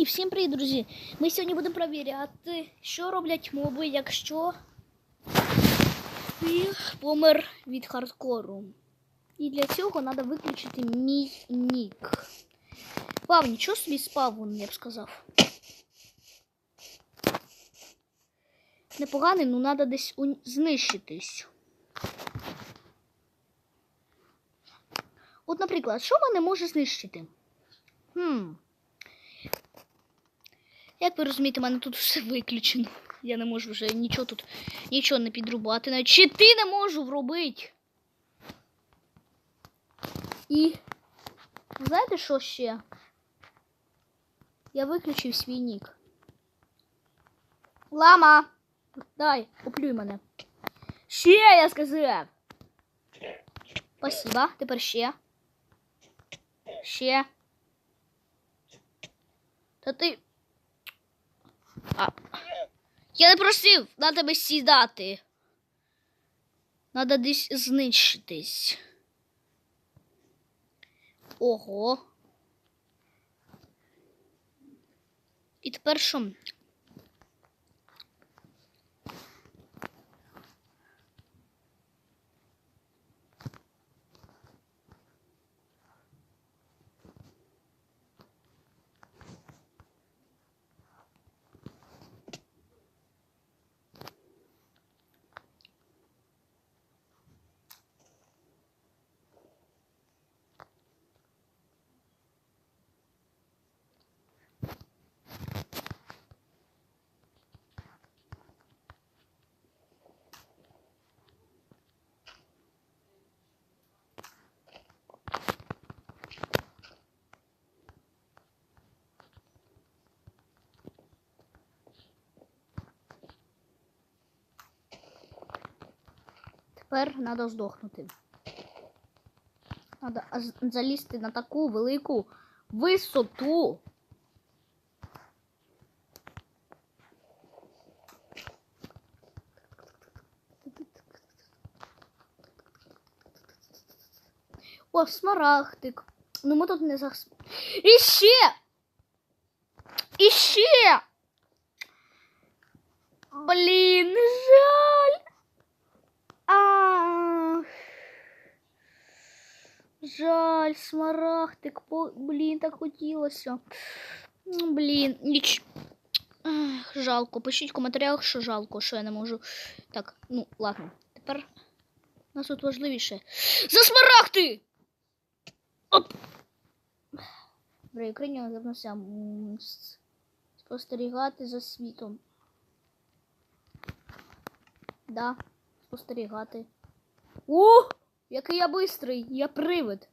І всім привіт, друзі! Ми сьогодні будемо перевіряти, що роблять моби, якщо їх помер від хардкору. І для цього треба виключити мій нік. Вау, нічого собі спавн, я б сказав. Непоганий, ну треба десь у... знищитись. От, наприклад, що мене може знищити? Хм. Як ви розумієте, в мене тут все виключено. Я не можу вже нічого тут, нічого не підрубати. Навіть щити не можу вробити. І знаєте, що ще? Я виключив свій нік. Лама! Дай, оплюй мене. Ще я сказав. Спасибо. Тепер ще. Ще. Та ти. А. Я не просив на тебе сідати. Надо десь знищитись. Ого. І тепер що? Тепер треба здохнути. Треба залізти на таку велику висоту. О, смарагдик. Ну ми тут не зас... Іще! Іще! Блін, жаль. Ах. Жаль, смарагдик, по... блін, так хотілося. Блін, ніч. Ах, жалко. Пишіть в коментарях, що жалко, що я не можу. Так, ну, ладно. Тепер у нас тут важливіше. За смарагди! Оп! Україні м, спостерігати за світом. Да, спостерігати. О, який я бистрий, я привид.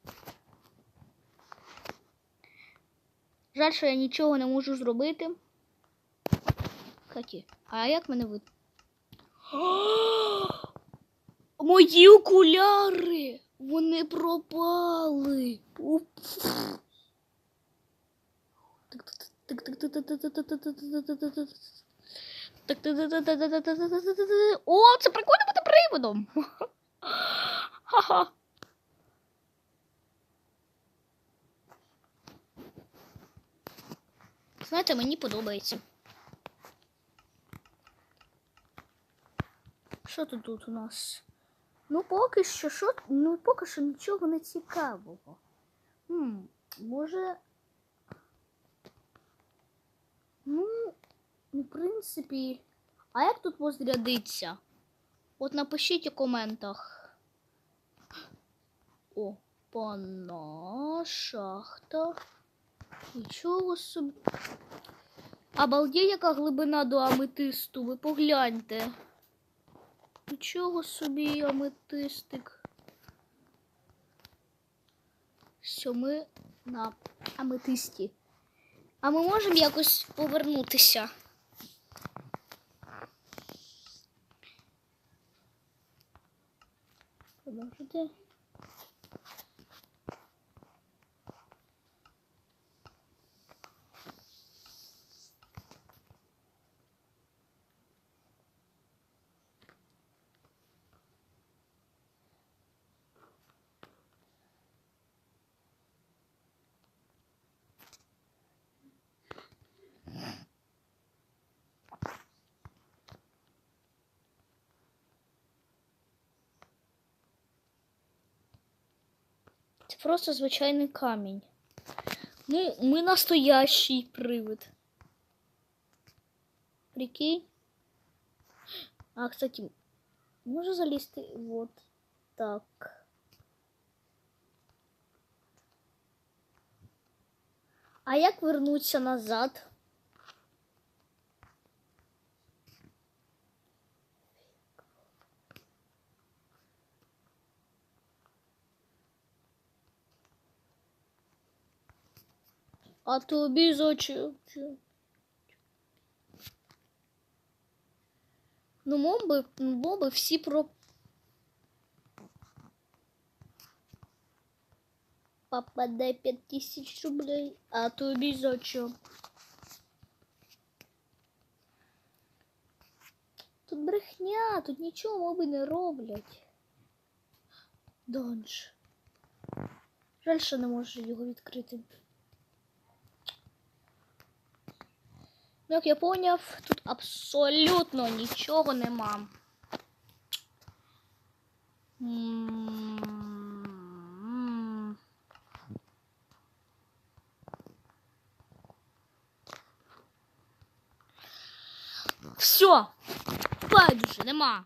Жаль, що я нічого не можу зробити. Хаті. А як мене вид? Мої окуляри! Вони пропали. О, це прикольно приводом. Ха-ха. Знаєте, мені подобається. Що тут тут у нас? Ну, поки що, що, ну, поки що нічого не цікавого. Хм, може. Ну, в принципі. А як тут возрядиться? От напишіть у коментах. О, пана шахта. Нічого собі. Обалдє, яка глибина до аметисту, ви погляньте. Нічого собі аметистик. Що ми на аметисті. А ми можемо якось повернутися. 可能是这样。Просто звичайний камінь. Ну, ми настоящий привид. Прикинь. А, кстати, можу залізти вот так. А як вернуться назад? А тобі зачем? Ну, моби, моби всі про. Папа, дай пять тысяч рублей. А тобі зачем? Тут брехня, тут нічого моби не роблять. Донж. Жаль, що не можу його відкрити. Ну, як я поняв, тут абсолютно нічого нема. Все, байдуже, нема.